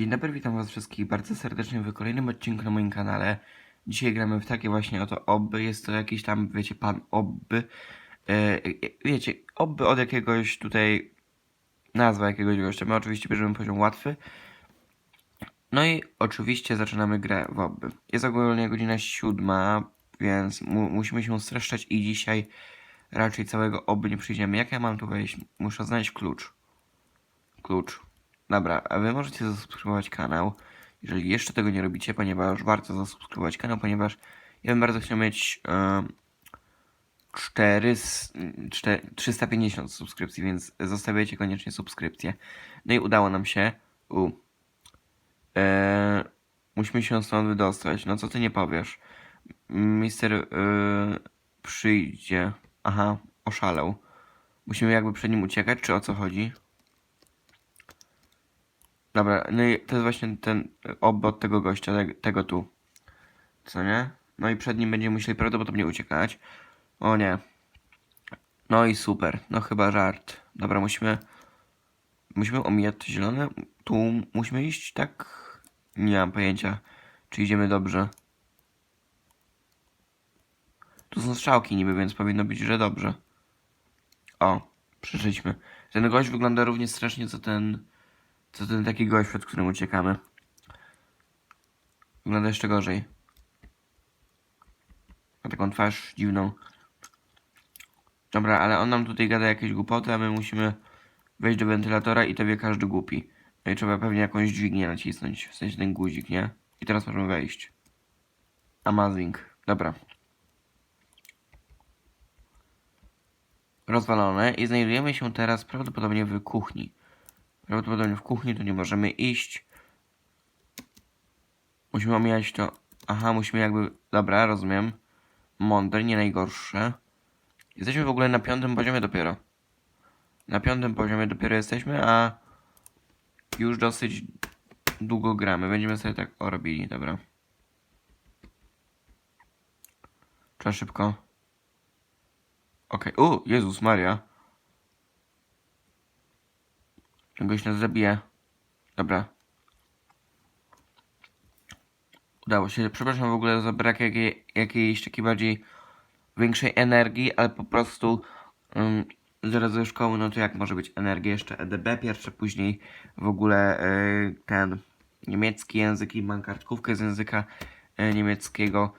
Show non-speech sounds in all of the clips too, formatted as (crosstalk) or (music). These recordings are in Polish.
Dzień dobry, witam was wszystkich bardzo serdecznie w kolejnym odcinku na moim kanale. Dzisiaj gramy w takie właśnie oto obby. Jest to jakiś tam, wiecie, pan obby. E, e, wiecie, obby od jakiegoś tutaj nazwa jakiegoś gościa. My oczywiście bierzemy poziom łatwy. No i oczywiście zaczynamy grę w obby. Jest ogólnie godzina siódma, więc mu musimy się streszczać i dzisiaj raczej całego obby nie przyjdziemy. Jak ja mam tu wejść? Muszę znaleźć klucz. Klucz. Dobra, a wy możecie zasubskrybować kanał, jeżeli jeszcze tego nie robicie, ponieważ warto zasubskrybować kanał, ponieważ ja bym bardzo chciał mieć e, 4, 4, 350 subskrypcji, więc zostawiajcie koniecznie subskrypcję. No i udało nam się. U. E, musimy się stąd wydostać. No co ty nie powiesz? Mister e, przyjdzie. Aha, oszalał. Musimy jakby przed nim uciekać, czy o co chodzi? Dobra, no i to jest właśnie ten obot tego gościa, te- tego tu. Co nie? No i przed nim będziemy musieli prawdopodobnie uciekać. O nie. No i super. No chyba żart. Dobra, musimy... Musimy omijać zielone. Tu musimy iść tak... Nie mam pojęcia, czy idziemy dobrze. Tu są strzałki niby, więc powinno być, że dobrze. O, przeżyliśmy. Ten gość wygląda równie strasznie, co ten... Co ten taki gość, przed którym uciekamy. Wygląda jeszcze gorzej. Ma taką twarz dziwną. Dobra, ale on nam tutaj gada jakieś głupoty, a my musimy wejść do wentylatora i to wie każdy głupi. No i trzeba pewnie jakąś dźwignię nacisnąć, w sensie ten guzik, nie? I teraz możemy wejść. Amazing. Dobra. Rozwalone i znajdujemy się teraz prawdopodobnie w kuchni. Prawdopodobnie w kuchni tu nie możemy iść. Musimy omijać to. Aha, musimy jakby. Dobra, rozumiem. Mądre, nie najgorsze. Jesteśmy w ogóle na piątym poziomie dopiero. Na piątym poziomie dopiero jesteśmy, a już dosyć długo gramy. Będziemy sobie tak o robili, dobra. Trzeba szybko. Okej, u, Jezus Maria. Czegoś nas zabije. Dobra. Udało się. Przepraszam w ogóle za brak jakiej, jakiejś takiej bardziej większej energii, ale po prostu um, zaraz ze szkoły, no to jak może być energia? Jeszcze EDB pierwsze, później w ogóle y, ten niemiecki język i mam kartkówkę z języka y, niemieckiego.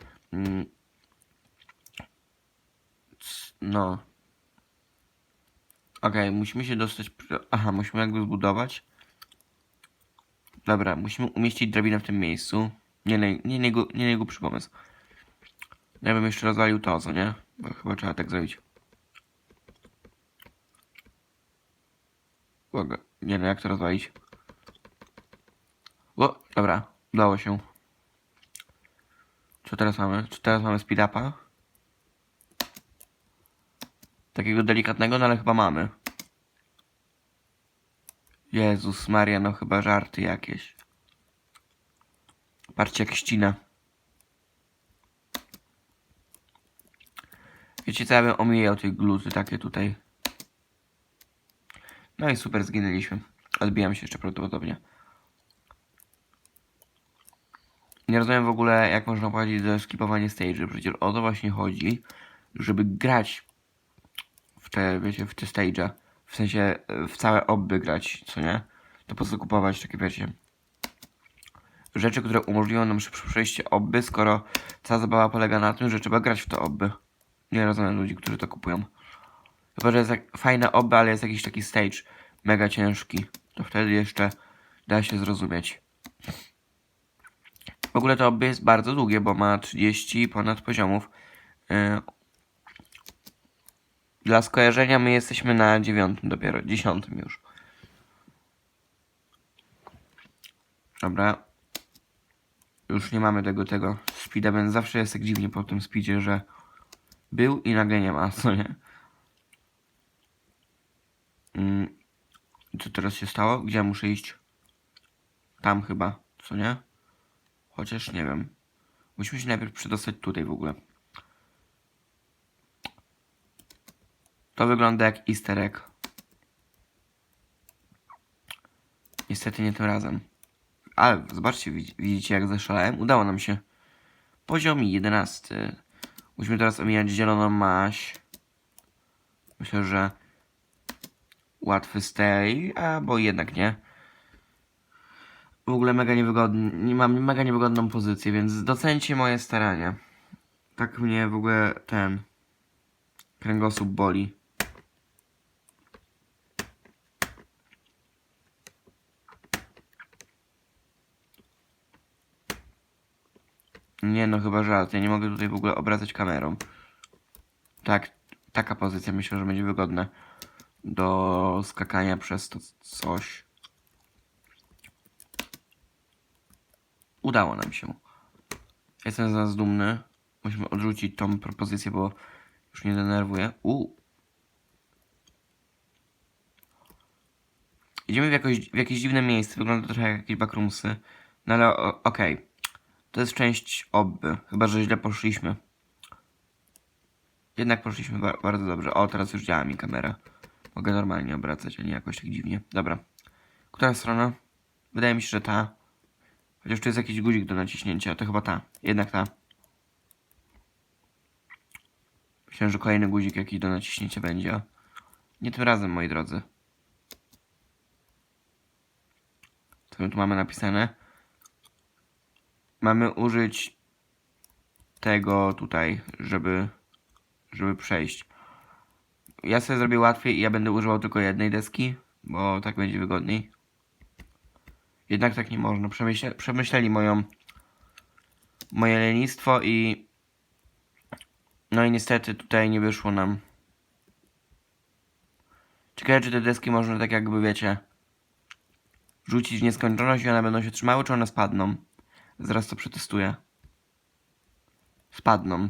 C- no. Okej, musimy się dostać. Aha, musimy jakby zbudować. Dobra, musimy umieścić drabinę w tym miejscu. Nie, naj- nie, nie, nie najgłupszy pomysł. Ja bym jeszcze rozwalił to, co nie? Bo chyba trzeba tak zrobić. Uwaga. Nie no, jak to rozwalić? O, dobra, udało się. Co teraz mamy? Czy teraz mamy speed upa? Takiego delikatnego, no ale chyba mamy. Jezus Maria, no chyba żarty jakieś. Patrzcie jak ścina. Wiecie co, ja bym omijał tej gluty takie tutaj. No i super, zginęliśmy. Odbijam się jeszcze prawdopodobnie. Nie rozumiem w ogóle, jak można prowadzić do skipowania stage'y. Przecież o to właśnie chodzi, żeby grać te, wiecie, w te stage'a. W sensie, e, w całe obby grać, co nie? To po co kupować takie, wiecie, rzeczy, które umożliwią nam szybsze przejście obby, skoro cała zabawa polega na tym, że trzeba grać w to obby. Nie rozumiem ludzi, którzy to kupują. Chyba, że jest fajne obby, ale jest jakiś taki stage mega ciężki. To wtedy jeszcze da się zrozumieć. W ogóle to obby jest bardzo długie, bo ma 30 ponad poziomów. Yy. Dla skojarzenia my jesteśmy na dziewiątym dopiero, dziesiątym już. Dobra. Już nie mamy tego, tego speeda, więc zawsze jest tak dziwnie po tym speedzie, że był i nagle nie ma, (laughs) co nie? Mm. Co teraz się stało? Gdzie ja muszę iść? Tam chyba, co nie? Chociaż nie wiem. Musimy się najpierw przedostać tutaj w ogóle. To wygląda jak easter egg. Niestety nie tym razem. Ale zobaczcie, widz- widzicie jak zaszalałem? Udało nam się. Poziom 11. Musimy teraz omijać zieloną maść. Myślę, że łatwy stay, albo jednak nie. W ogóle mega niewygodny, nie mam mega niewygodną pozycję, więc docencie moje starania. Tak mnie w ogóle ten kręgosłup boli. Nie no, chyba żart. Ja nie mogę tutaj w ogóle obracać kamerą. Tak, taka pozycja myślę, że będzie wygodna do skakania przez to coś. Udało nam się. Jestem z nas dumny. Musimy odrzucić tą propozycję, bo już mnie denerwuje. U. Idziemy w, jakoś, w jakieś dziwne miejsce. Wygląda to trochę jak jakieś backroomsy. No ale okej. To jest część obby. Chyba, że źle poszliśmy. Jednak poszliśmy ba bardzo dobrze. O, teraz już działa mi kamera. Mogę normalnie obracać, a nie jakoś tak dziwnie. Dobra. Która strona? Wydaje mi się, że ta. Chociaż tu jest jakiś guzik do naciśnięcia. To chyba ta. Jednak ta. Myślałem, że kolejny guzik jakiś do naciśnięcia będzie. Nie tym razem, moi drodzy. Co my tu mamy napisane? Mamy użyć tego tutaj, żeby, żeby przejść. Ja sobie zrobię łatwiej i ja będę używał tylko jednej deski, bo tak będzie wygodniej. Jednak tak nie można. Przemyśle, przemyśleli moją moje lenistwo i no i niestety tutaj nie wyszło nam. Ciekawe czy te deski można tak jakby wiecie rzucić w nieskończoność i one będą się trzymały, czy one spadną. Zaraz to przetestuję. Spadną.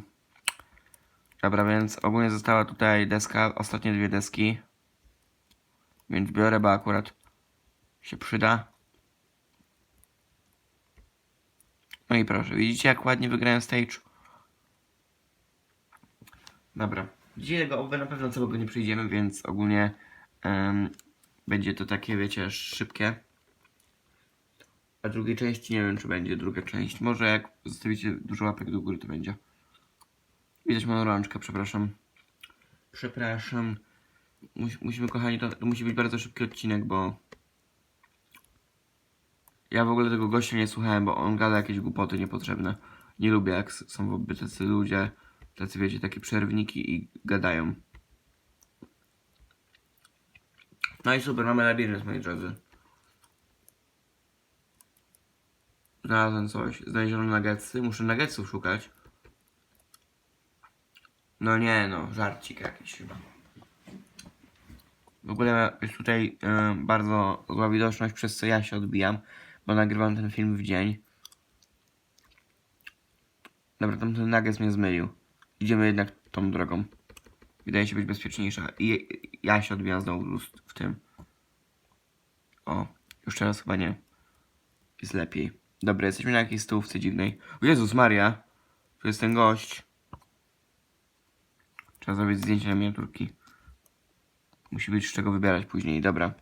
Dobra, więc ogólnie została tutaj deska, ostatnie dwie deski. Więc biorę, bo akurat się przyda. No i proszę, widzicie jak ładnie wygrałem stage? Dobra. Dzisiaj oby na pewno całego nie przyjdziemy, więc ogólnie em, będzie to takie, wiecie, szybkie. A drugiej części nie wiem, czy będzie druga część. Może jak zostawicie dużo łapek do góry, to będzie. Widać moją rączkę, przepraszam. Przepraszam. Mus, musimy, kochani, to, to musi być bardzo szybki odcinek, bo... Ja w ogóle tego gościa nie słuchałem, bo on gada jakieś głupoty niepotrzebne. Nie lubię, jak są w obie tacy ludzie, tacy, wiecie, takie przerwniki i gadają. No i super, mamy labirynt, moi drodzy. Znalazłem coś. Znaleziono nuggetsy. Muszę nuggetsów szukać. No nie no, żarcik jakiś chyba. W ogóle jest tutaj e, bardzo zła widoczność, przez co ja się odbijam, bo nagrywam ten film w dzień. Dobra, tamten nuggets mnie zmylił. Idziemy jednak tą drogą. Wydaje się być bezpieczniejsza. I ja się odbijam znowu w tym. O, już teraz chyba nie. Jest lepiej. Dobra, jesteśmy na jakiejś stołówce dziwnej. O Jezus Maria! Tu jest ten gość. Trzeba zrobić zdjęcie na miniaturki. Musi być z czego wybierać później. Dobra.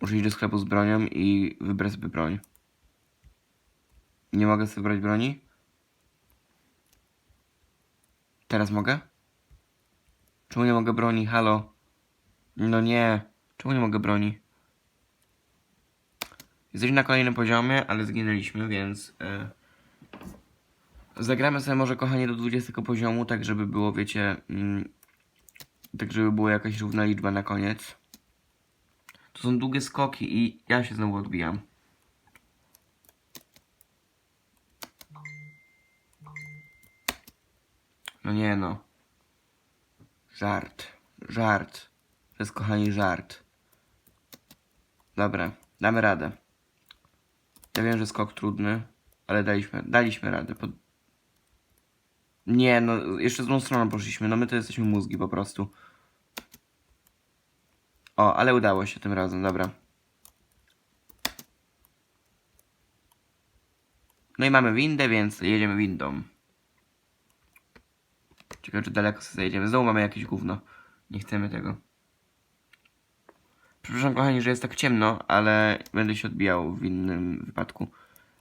Muszę iść do sklepu z bronią i wybrać sobie broń. Nie mogę sobie wybrać broni? Teraz mogę? Czemu nie mogę broni? Halo? No nie. Czemu nie mogę broni? Jesteśmy na kolejnym poziomie, ale zginęliśmy, więc e, zagramy sobie może kochanie do 20 poziomu, tak żeby było, wiecie, mm, tak żeby była jakaś równa liczba na koniec. To są długie skoki i ja się znowu odbijam. No nie no. Żart. Żart. To jest kochani żart. Dobra, damy radę. Ja wiem, że skok trudny, ale daliśmy, daliśmy radę. Pod... Nie, no jeszcze z tą stroną poszliśmy. No my to jesteśmy mózgi po prostu. O, ale udało się tym razem, dobra. No i mamy windę, więc jedziemy windą. Ciekawe, czy daleko sobie zajedziemy. Znowu mamy jakieś gówno. Nie chcemy tego. Przepraszam kochani, że jest tak ciemno, ale będę się odbijał w innym wypadku.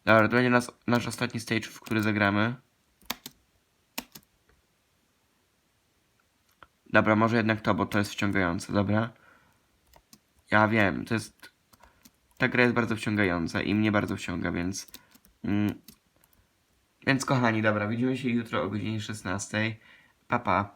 Dobra, to będzie nas, nasz ostatni stage, w który zagramy. Dobra, może jednak to, bo to jest wciągające, dobra? Ja wiem, to jest... Ta gra jest bardzo wciągająca i mnie bardzo wciąga, więc... Mm, więc kochani, dobra, widzimy się jutro o godzinie 16. Pa, pa.